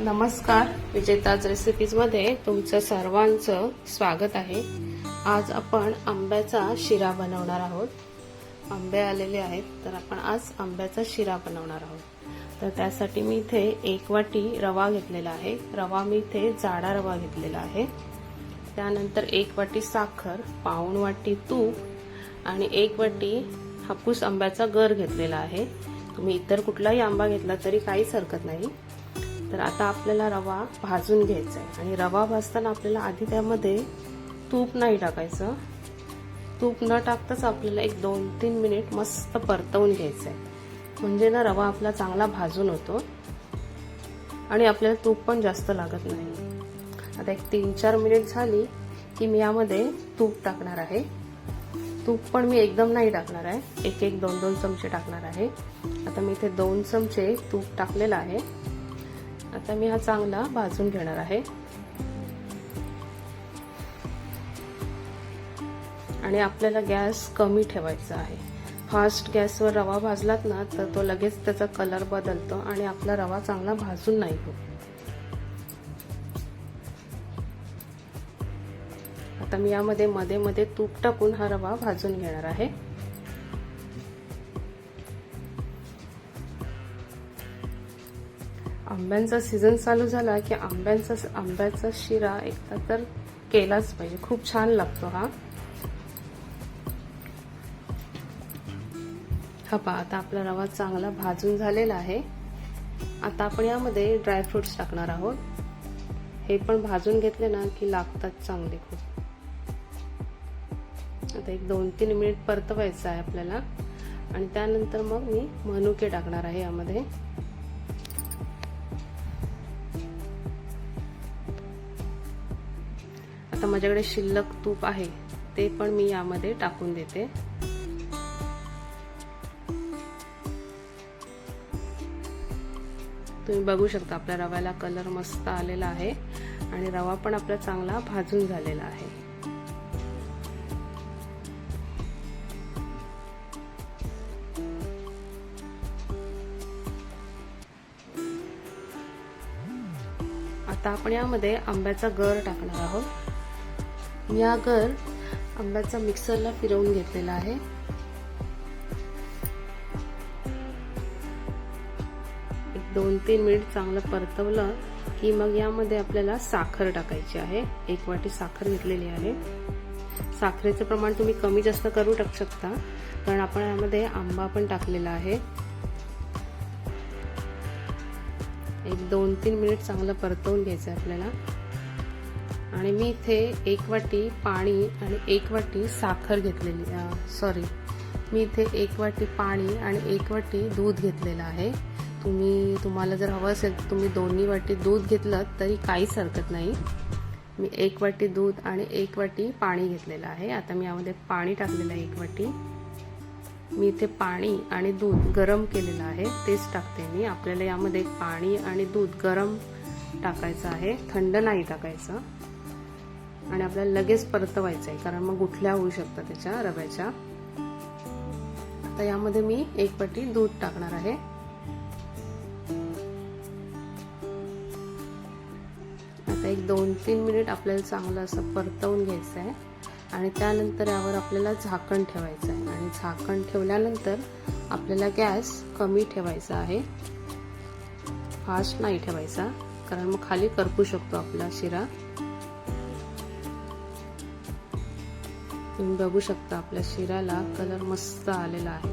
नमस्कार. विजेताज रेसिपीजमध्ये तुमचं सर्वांचं स्वागत आहे. आज आपण आंब्याचा शिरा बनवणार आहोत. आंबे आलेले आहेत तर आपण आज आंब्याचा शिरा बनवणार आहोत. तर त्यासाठी मी इथे एक वाटी रवा घेतलेला आहे. रवा मी इथे जाडा रवा घेतलेला आहे. त्यानंतर एक वाटी साखर पाऊण वाटी तूप आणि एक वाटी हापूस आंब्याचा गर घेतलेला आहे. तुम्ही इतर कुठलाही आंबा घेतला तरी काहीच हरकत नाही. तर आता आपल्याला रवा भाजून घ्यायचा आहे आणि रवा भाजताना आपल्याला आधी त्यामध्ये तूप नाही टाकायचं. तूप न टाकताच आपल्याला एक दोन तीन मिनिट मस्त परतवून घ्यायचं आहे म्हणजे ना रवा आपला चांगला भाजून होतो. आणि आपल्याला तूप पण जास्त लागत नाही. आता एक तीन चार मिनिट झाली की मी यामध्ये तूप टाकणार आहे. तूप पण मी एकदम नाही टाकणार आहे. एक एक दोन दोन चमचे टाकणार आहे. आता मी इथे दोन चमचे तूप टाकलेलं आहे. आता मी हा चांगला भाजून घेणार आहे. आणि आपल्याला गॅस कमी ठेवायचा आहे. फास्ट गॅसवर रवा भाजलात ना तर तो लगेच त्याचा कलर बदलतो आणि आपला रवा चांगला भाजून नाही होत. आता मी यामध्ये मध्ये मध्ये तूप टाकून हा रवा भाजून घेणार आहे. आंब्यांचा सीझन चालू झाला की आंब्यांचा आंब्याचा शिरा एकदा तर केलाच पाहिजे. खूप छान लागतो हा. हा पहा आता आपला रवा चांगला भाजून झालेला आहे. आता आपण यामध्ये ड्रायफ्रुट्स टाकणार आहोत. हे पण भाजून घेतले ना की लागतात चांगले खूप. आता एक दोन तीन मिनिट परतवायचं आहे आपल्याला. आणि त्यानंतर मग मी मनुके टाकणार आहे यामध्ये. आता माझ्याकडे शिल्लक तूप आहे ते पण मी यामध्ये टाकून देते. तुम्ही बघू शकता आपल्या रव्याला कलर मस्त आलेला आहे आणि रवा पण आपला चांगला भाजून झालेला आहे. आता आपण यामध्ये आंब्याचा गर टाकणार आहोत. मी हा गर आंब्याचा मिक्सरला फिरवून घेतलेला आहे. एक दोन तीन मिनिट चांगलं परतवलं की मग यामध्ये आपल्याला साखर टाकायची आहे. एक वाटी साखर घेतलेली आहे. साखरेचं प्रमाण तुम्ही कमी जास्त करू टाकू शकता कारण आपण यामध्ये आंबा पण टाकलेला आहे. एक दोन तीन मिनिट चांगलं परतवून घ्यायचं आहे आपल्याला. आणि मी इथे एक वाटी पाणी आणि एक वाटी साखर घेतलेली सॉरी मी इथे एक वाटी पाणी आणि एक वाटी दूध घेतलेलं आहे. तुम्ही तुम्हाला जर हवं असेल तर तुम्ही दोन्ही वाटी दूध घेतलं तरी काहीच हरकत नाही. मी एक वाटी दूध आणि एक वाटी पाणी घेतलेलं आहे. आता मी यामध्ये पाणी टाकलेलं आहे एक वाटी. मी इथे पाणी आणि दूध गरम केलेलं आहे. तेच टाकते मी. आपल्याला यामध्ये पाणी आणि दूध गरम टाकायचं आहे. थंड नाही टाकायचं. आणि आपल्याला लगेच परतवायचं आहे कारण मग गुठल्या होऊ शकतात त्याच्या रव्याच्या. आता यामध्ये मी एक पटी दूध टाकणार आहे. आता एक दोन तीन मिनिट आपल्याला चांगलं असं परतवून घ्यायचं आहे आणि त्यानंतर यावर आपल्याला झाकण ठेवायचं आहे आणि झाकण ठेवल्यानंतर आपल्याला गॅस कमी ठेवायचा आहे. फास्ट नाही ठेवायचा कारण मग खाली करपू शकतो आपला शिरा. तुम्ही बघू शकता आपल्या शिराला कलर मस्त आलेला आहे.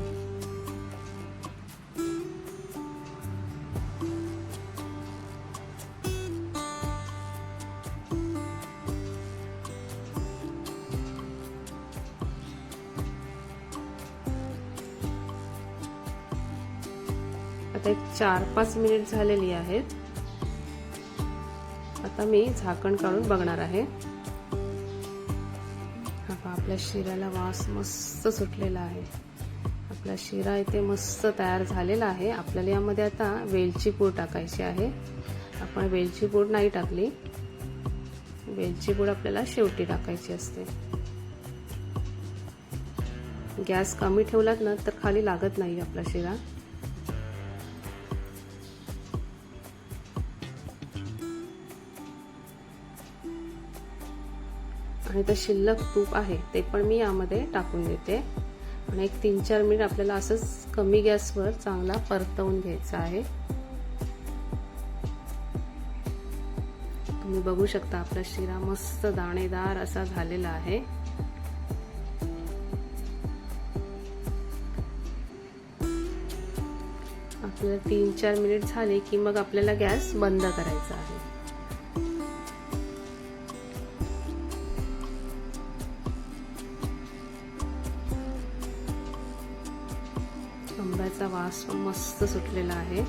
आता एक चार पाच मिनिट झालेली आहेत. आता मी झाकण काढून बघणार आहे. आपल्या शिऱ्याला वास मस्त सुटलेला आहे. आपला शिरा इथे मस्त तयार झालेला आहे. आपल्याला यामध्ये आता वेलची पूड टाकायची आहे. आपण वेलची पूड नाही टाकली. वेलची पूड आपल्याला शेवटी टाकायची असते. गॅस कमी ठेवलात ना तर खाली लागत नाही आपला शिरा. आणि तर शिल्लक तूप आहे ते पण मी यामध्ये टाकून देते. आणि एक तीन चार मिनिट आपल्याला असंच कमी गॅसवर चांगला परतवून घ्यायचा आहे. तुम्ही बघू शकता आपला शिरा मस्त दाणेदार असा झालेला आहे. आपल्याला तीन चार मिनिट झाले की मग आपल्याला गॅस बंद करायचा आहे. आंब्याचा वास मस्त सुटलेला आहे.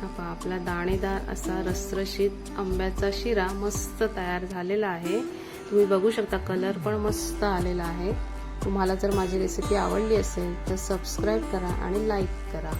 हा पहा आपला दाणेदार असा रसरशीत आंब्याचा शिरा मस्त तयार झालेला आहे. तुम्ही बघू शकता कलर पण मस्त आलेला आहे. तुम्हाला जर माझी रेसिपी आवडली असेल तर सबस्क्राईब करा आणि लाईक करा.